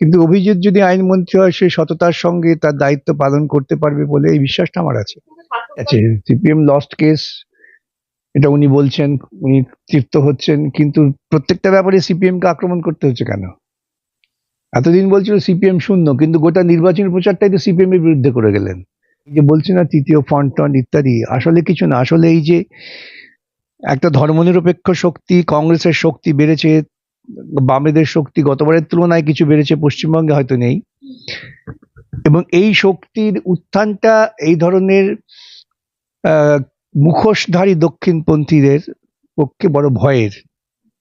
কিন্তু অভিজিৎ যদি আইনমন্ত্রী হয় সে সততার সঙ্গে তার দায়িত্ব পালন করতে পারবে বলে এই বিশ্বাসটা আমার আছে। আছে সিপিএম লস্ট কেস এটা উনি বলছেন উনি তৃপ্ত হচ্ছেন কিন্তু প্রত্যেকটা ব্যাপারে সিপিএম কে আক্রমণ করতে হচ্ছে কেন? এতদিন বলছিল সিপিএম শূন্য কিন্তু গোটা নির্বাচনী প্রচারটাই তো সিপিএম এর বিরুদ্ধে করে গেলেন। যে বলছে না তৃতীয় ফ্রন্ট টন্ট ইত্যাদি আসলে কিছু না আসলে এই যে একটা ধর্মনিরপেক্ষ শক্তি কংগ্রেসের শক্তি বেড়েছে বামেদের শক্তি গতবারের তুলনায় কিছু বেড়েছে, পশ্চিমবঙ্গে হয়তো নেই। এবং এই শক্তির উত্থানটা এই ধরনের মুখোশধারী দক্ষিণপন্থীদের পক্ষে বড় ভয়ের।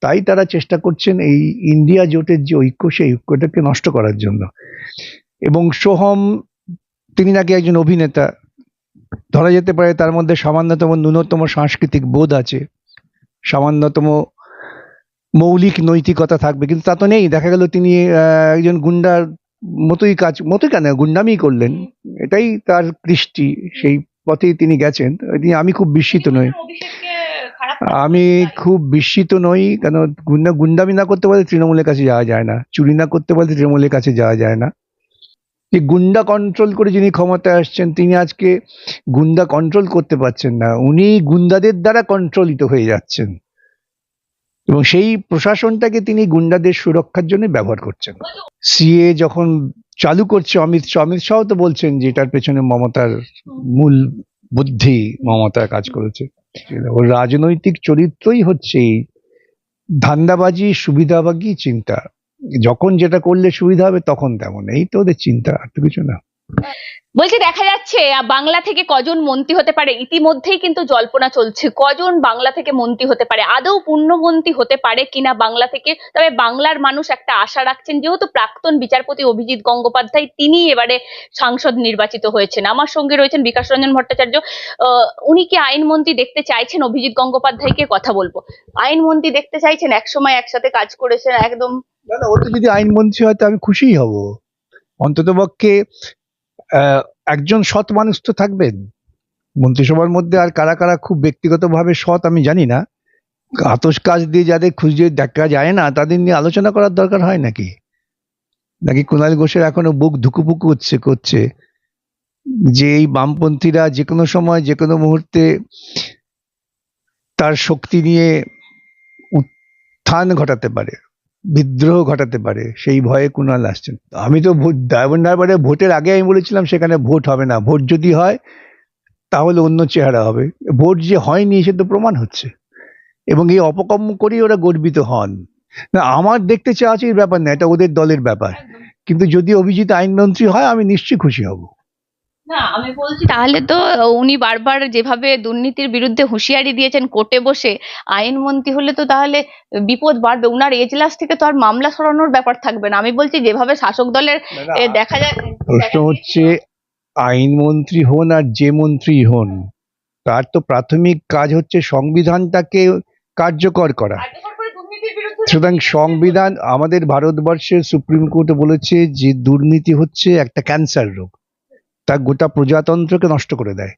তাই তারা চেষ্টা করছেন এই ইন্ডিয়া জোটের যে ঐক্য, সেই ঐক্যটাকে নষ্ট করার জন্য। এবং সোহম, তিনি নাকি একজন অভিনেতা। ধরা যেতে পারে তার মধ্যে সামান্যতম ন্যূনতম সাংস্কৃতিক বোধ আছে। সামান্যতম মৌলিক নৈতিকতা থাকবে কিন্তু তা তো নেই। দেখা গেল তিনি একজন গুন্ডার মতোই কাজ মতোই কেন? গুন্ডামি করলেন। এটাই তার কৃষ্টি সেই পথেই তিনি গেছেন। তিনি আমি খুব বিস্মিত নই। আমি খুব বিস্মিত নই কেন? গুন্ডা গুন্ডামি না করতে পারলে তৃণমূলের কাছে যাওয়া যায় না। চুরি না করতে পারলে তৃণমূলের কাছে যাওয়া যায় না। যে গুন্ডা কন্ট্রোল করে যিনি ক্ষমতায় আসছেন তিনি আজকে গুন্ডা কন্ট্রোল করতে পারছেন না। উনি গুন্ডাদের দ্বারা কন্ট্রোলিত হয়ে যাচ্ছেন। এবং সেই প্রশাসনটাকে তিনি গুন্ডাদের সুরক্ষার জন্য ব্যবহার করছেন। সিএ যখন চালু করছে, অমিত শাহ অমিত শাহ তো বলছেন যে এটার পেছনে মমতার মূল বুদ্ধি, মমতা কাজ করেছে। রাজনৈতিক চরিত্রই হচ্ছে এই ধান্দাবাজি, সুবিধাবাগী চিন্তা। যখন যেটা করলে সুবিধা হবে, তখন তেমন। এই তো ওদের চিন্তা, আর তো কিছু না। বলছি দেখা যাচ্ছে বাংলা থেকে কজন মন্ত্রী হতে পারে? ইতিমধ্যেই কিন্তু জল্পনা চলছে। কজন বাংলা থেকে মন্ত্রী হতে পারে? আদৌ পূর্ণমন্ত্রী হতে পারে কিনা বাংলা থেকে? তবে বাংলার মানুষ একটা আশা রাখছেন, যেহেতু প্রাক্তন বিচারপতি অভিজিৎ গঙ্গোপাধ্যায় তিনি এবারে সাংসদ নির্বাচিত হয়েছেন। আমার সঙ্গে রয়েছেন বিকাশ রঞ্জন ভট্টাচার্য উনি কি আইনমন্ত্রী দেখতে চাইছেন? অভিজিৎ গঙ্গোপাধ্যায়কে কথা বলব। আইনমন্ত্রী দেখতে চাইছেন? একসময় একসাথে কাজ করেছেন, একদম না না যদি আইনমন্ত্রী হয়, তো আমি খুশিই হব। অন্তত পক্ষে একজন সৎ মানুষ তো থাকবেন। মন্ত্রিসভার মধ্যে আর কারা কারা খুব ব্যক্তিগতভাবে সৎ আমি জানি না। আতস কাজ দিয়ে যাদের খুঁজে দেখা যায় না, তাদের নিয়ে আলোচনা করার দরকার হয় নাকি? নাকি কুণাল ঘোষের এখনও বুক ধুকুপুকু হচ্ছে, করছে? যে এই বামপন্থীরা যে কোনো সময়, যে কোনো মুহূর্তে তার শক্তি নিয়ে উত্থান ঘটাতে পারে। বিদ্রোহ ঘটাতে পারে সেই ভয়ে কুণাল আসছেন। আমি তো ভোট ডায়মন্ড হারবারে ভোটের আগে আমি বলেছিলাম সেখানে ভোট হবে না। ভোট যদি হয় তাহলে অন্য চেহারা হবে। ভোট যে হয়নি সে তো প্রমাণ হচ্ছে। এবং এই অপকর্ম করেই ওরা গর্বিত হন। না আমার দেখতে চাওয়া ব্যাপার না এটা ওদের দলের ব্যাপার। কিন্তু যদি অভিজিৎ আইনমন্ত্রী হয় আমি নিশ্চয়ই খুশি হব। না আমি বলছি তাহলে তো উনি বারবার যেভাবে দুর্নীতির বিরুদ্ধে হুঁশিয়ারি দিয়েছেন কোর্টে বসে আইনমন্ত্রী হলে তো তাহলে বিপদ বাড়বে। উনার এজলাস থেকে তো আর মামলা সরানোর ব্যাপার থাকবে না। আমি বলছি যেভাবে শাসক দলের দেখা যায় প্রশ্ন হচ্ছে আইনমন্ত্রী হন আর যে মন্ত্রী হন তার তো প্রাথমিক কাজ হচ্ছে সংবিধানটাকে কার্যকর করা। সুতরাং সংবিধান আমাদের ভারতবর্ষের সুপ্রিম কোর্ট বলেছে যে দুর্নীতি হচ্ছে একটা ক্যান্সার রোগ। তা গোটা প্রজাতন্ত্রকে নষ্ট করে দেয়।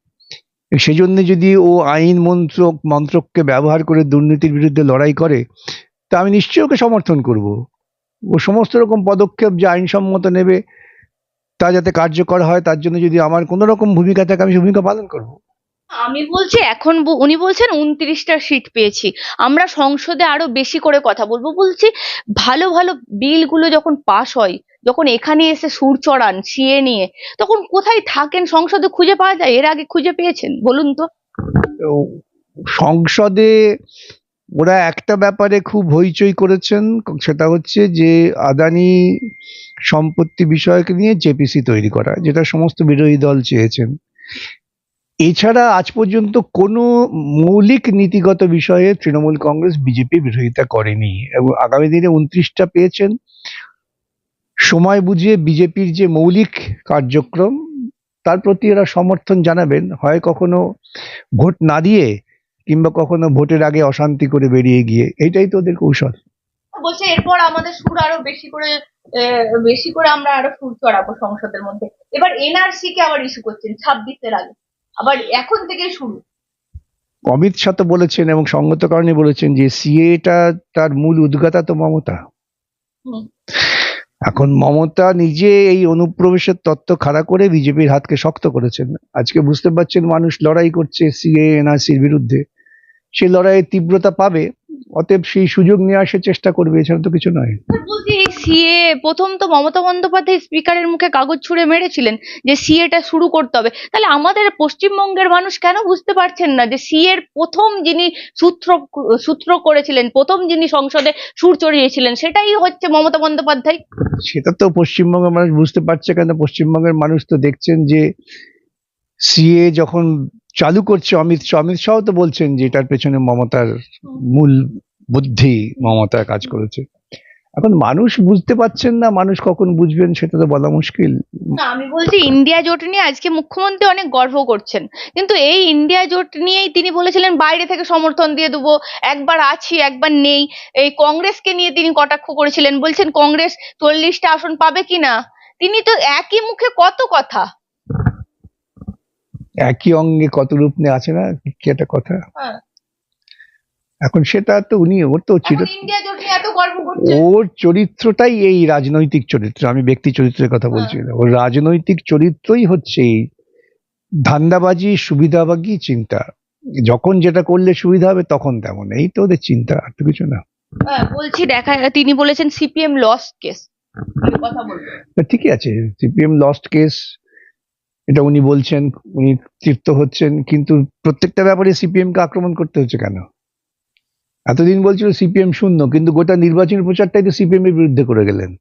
সেই জন্য যদি ও আইন মন্ত্রক, মন্ত্রককে ব্যবহার করে দুর্নীতির বিরুদ্ধে লড়াই করে, তা আমি নিশ্চয়ই ওকে সমর্থন করব। ও সমস্ত রকম পদক্ষেপ যে আইনসম্মত নেবে, তা যাতে কার্যকর হয়, তার জন্য যদি আমার কোনো রকম ভূমিকা থাকে, আমি ভূমিকা পালন করব। আমি বলছি, এখন উনি বলছেন উনত্রিশটা সিট পেয়েছি। আমরা সংসদে আরও বেশি করে কথা বলব। বলছি, ভালো ভালো বিলগুলো যখন পাশ হয় যখন এখানে এসে সুর চড়ান সিএ নিয়ে, তখন কোথায় থাকেন? সংসদে খুঁজে পাওয়া যায়? এর আগে খুঁজে পেয়েছেন? বলুন তো। সংসদে ওরা একটা ব্যাপারে খুব হইচই করেছেন, সেটা হচ্ছে যে আদানি সম্পত্তি বিষয়কে নিয়ে জেপিসি তৈরি করা, যেটা সমস্ত বিরোধী দল চেয়েছেন। এছাড়া আজ পর্যন্ত কোনো মৌলিক নীতিগত বিষয়ে তৃণমূল কংগ্রেস বিজেপি বিরোধিতা করেনি, এবং আগামী দিনে উনত্রিশটা পেয়েছেন। সময় বুঝিয়ে বিজেপির যে মৌলিক কার্যক্রম তার প্রতি এরা সমর্থন জানাবেন। হয় কখনো ভোট না দিয়ে কিংবা কখনো ভোটের আগে অশান্তি করে বেরিয়ে গিয়ে। এটাই তো ওদের কৌশল। বলছে এরপর আমাদের সুর আরও বেশি করে বেশি করে আমরা আরও সুর চড়াবো সংসদের মধ্যে। এবার এনআরসি কে আবার ইস্যু করছেন ছাব্বিশের আগে। আবার এখন থেকে শুরু। অমিত শাহ তো বলেছেন এবং সঙ্গত কারণে বলেছেন যে সিএটা তার মূল উদ্গাতা তো মমতা। এখন মমতা নিজে এই অনুপ্রবেশের তত্ত্ব খাড়া করে বিজেপির হাতকে শক্ত করেছেন। আজকে বুঝতে পারছেন মানুষ লড়াই করছে সিএ এনআরসির বিরুদ্ধে। সে লড়াইয়ের তীব্রতা পাবে। অতএব সেই সুযোগ নিয়ে আসার চেষ্টা করবে এছাড়া তো কিছু নয়। বলছি এই সিএ প্রথম তো মমতা বন্দ্যোপাধ্যায় স্পিকারের মুখে কাগজ ছুঁড়ে মেরেছিলেন যে সিএটা শুরু করতে হবে। তাহলে আমাদের পশ্চিমবঙ্গের মানুষ কেন বুঝতে পারছেন না যে সিএ এর প্রথম যিনি সূত্র সূত্র করেছিলেন প্রথম যিনি সংসদে সুর চড়িয়েছিলেন সেটাই হচ্ছে মমতা বন্দ্যোপাধ্যায়? সেটা তো পশ্চিমবঙ্গের মানুষ বুঝতে পারছে কেন পশ্চিমবঙ্গের মানুষ তো দেখছেন যে সিএ যখন চালু করছে অমিত শাহ। অমিত শাহ তো বলছেন যে এটার পেছনে মমতার মূল বুদ্ধি, মমতা কাজ করেছে। এখন মানুষ বুঝতে পারছেন না, মানুষ কখন বুঝবেন সেটা তো বলা মুশকিল। না, আমি বলছি ইন্ডিয়া জোট নিয়ে আজকে মুখ্যমন্ত্রী অনেক গর্ব করছেন। কিন্তু এই ইন্ডিয়া জোট নিয়েই তিনি বলেছিলেন, বাইরে থেকে সমর্থন দিয়ে দেবো, একবার আছি, একবার নেই। এই কংগ্রেসকে নিয়ে তিনি কটাক্ষ করেছিলেন, বলছেন কংগ্রেস চল্লিশটা আসন পাবে কিনা? তিনি তো একই মুখে কত কথা। একই অঙ্গে কত রূপ নিয়ে আছে না? কি একটা কথা? হ্যাঁ। এখন সেটা তো উনি ওর তো করছেন ওর চরিত্রটাই এই রাজনৈতিক চরিত্র আমি ব্যক্তি চরিত্রের কথা বলছি ওর রাজনৈতিক চরিত্রই হচ্ছে এই ধান্দাবাজি সুবিধাবাগী চিন্তা। যখন যেটা করলে সুবিধা হবে তখন তেমন। এই তো ওদের চিন্তা আর তো কিছু না। হ্যাঁ, বলছি দেখা তিনি বলেছেন সিপিএম লস্ট কেস ঠিকই আছে। সিপিএম লস্ট কেস এটা উনি বলছেন, উনি তৃপ্ত হচ্ছেন, কিন্তু প্রত্যেকটা ব্যাপারে সিপিএম কে আক্রমণ করতে হচ্ছে কেন? এতদিন বলছিল সিপিএম শূন্য, কিন্তু গোটা নির্বাচনী প্রচারটাই তো সিপিএম এর বিরুদ্ধে করে গেলেন।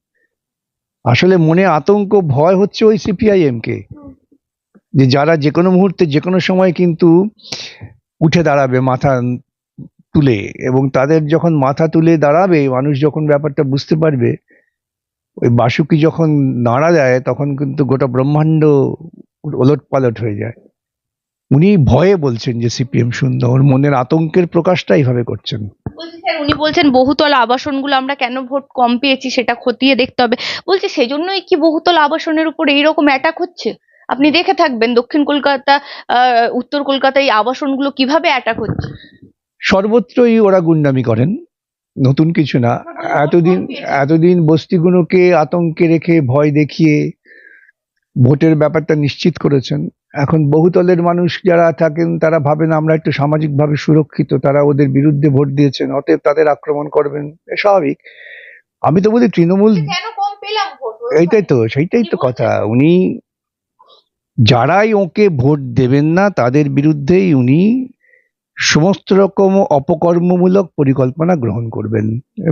আসলে মনে আতঙ্ক, ভয় হচ্ছে ওই সিপিআইএম কে যে যারা যে কোনো মুহূর্তে যে কোনো সময় কিন্তু উঠে দাঁড়াবে মাথা তুলে, এবং তাদের যখন মাথা তুলে দাঁড়াবে, মানুষ যখন ব্যাপারটা বুঝতে পারবে, ওই বাসুকি যখন নাড়া দেয়, তখন কিন্তু গোটা ব্রহ্মাণ্ড ওলট পালট হয়ে যায়। উনি ভয়ে বলছেন যে সিপিএম শূন্য। ওর মনের আতঙ্কের প্রকাশটা এইভাবে করছেন। উনি বলছেন বহুতল আবাসনগুলো আমরা কেন ভোট কম পেয়েছি সেটা খতিয়ে দেখতে হবে। বলছি সেজন্যই কি বহুতল আবাসনের উপর এইরকম অ্যাটাক হচ্ছে? আপনি দেখে থাকবেন দক্ষিণ কলকাতা উত্তর কলকাতায় এই আবাসনগুলো কীভাবে অ্যাটাক হচ্ছে। সর্বত্রই ওরা গুন্ডামি করেন। নতুন কিছু না। এতদিন এতদিন বস্তিগুলোকে আতঙ্কে রেখে ভয় দেখিয়ে ভোটের ব্যাপারটা নিশ্চিত করেছেন। এখন বহুতলের মানুষ যারা থাকেন তারা ভাবেন আমরা একটু সামাজিকভাবে সুরক্ষিত তারা ওদের বিরুদ্ধে ভোট দিয়েছেন অতএব তাদের আক্রমণ করবেন স্বাভাবিক। আমি তো বলি তৃণমূল এইটাই তো সেইটাই তো কথা। উনি যারাই ওকে ভোট দেবেন না তাদের বিরুদ্ধেই উনি সমস্ত রকম অপকর্মমূলক পরিকল্পনা গ্রহণ করবেন।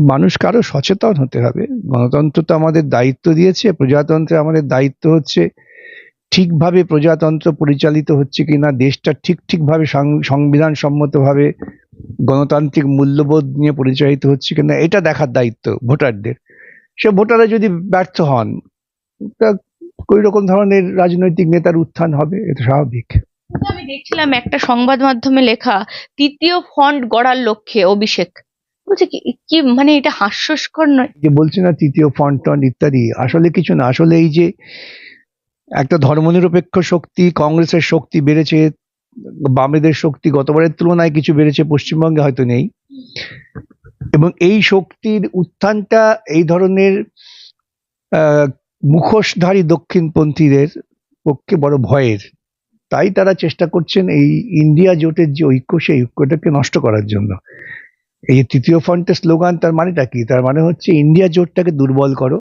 মানুষকে আরও সচেতন হতে হবে। গণতন্ত্র তো আমাদের দায়িত্ব দিয়েছে, প্রজাতন্ত্রে আমাদের দায়িত্ব হচ্ছে ঠিকভাবে প্রজাতন্ত্র পরিচালিত হচ্ছে কিনা, দেশটা ঠিক ঠিকভাবে সংবিধান সম্মতভাবে গণতান্ত্রিক মূল্যবোধ নিয়ে পরিচালিত হচ্ছে কিনা, এটা দেখার দায়িত্ব ভোটারদের। সে ভোটাররা যদি ব্যর্থ হন, তা ওই রকম ধরনের রাজনৈতিক নেতার উত্থান হবে, এটা স্বাভাবিক। আমি দেখছিলাম একটা সংবাদ মাধ্যমে লেখা, তৃতীয় ফন্ড গড়ার লক্ষ্যে অভিষেক। বলছে কি মানে এটা হাস্যস্কর নয়? যে বলছে না তৃতীয় ফন্ড টন্ড ইত্যাদি, আসলে কিছু না। আসলে এই যে একটা ধর্মনিরপেক্ষ শক্তি, কংগ্রেসের শক্তি বেড়েছে, বামেদের শক্তি গতবারের তুলনায় কিছু বেড়েছে, পশ্চিমবঙ্গে হয়তো নেই। এবং এই শক্তির উত্থানটা এই ধরনের মুখোশধারী দক্ষিণপন্থীদের পক্ষে বড় ভয়ের। তাই তারা চেষ্টা করছেন এই ইন্ডিয়া জোটের যে ঐক্য, সেই ঐক্যটাকে নষ্ট করার জন্য। এই তৃতীয় ফ্রন্টের স্লোগান তার মানেটা কি? তার মানে হচ্ছে, ইন্ডিয়া জোটটাকে দুর্বল করো।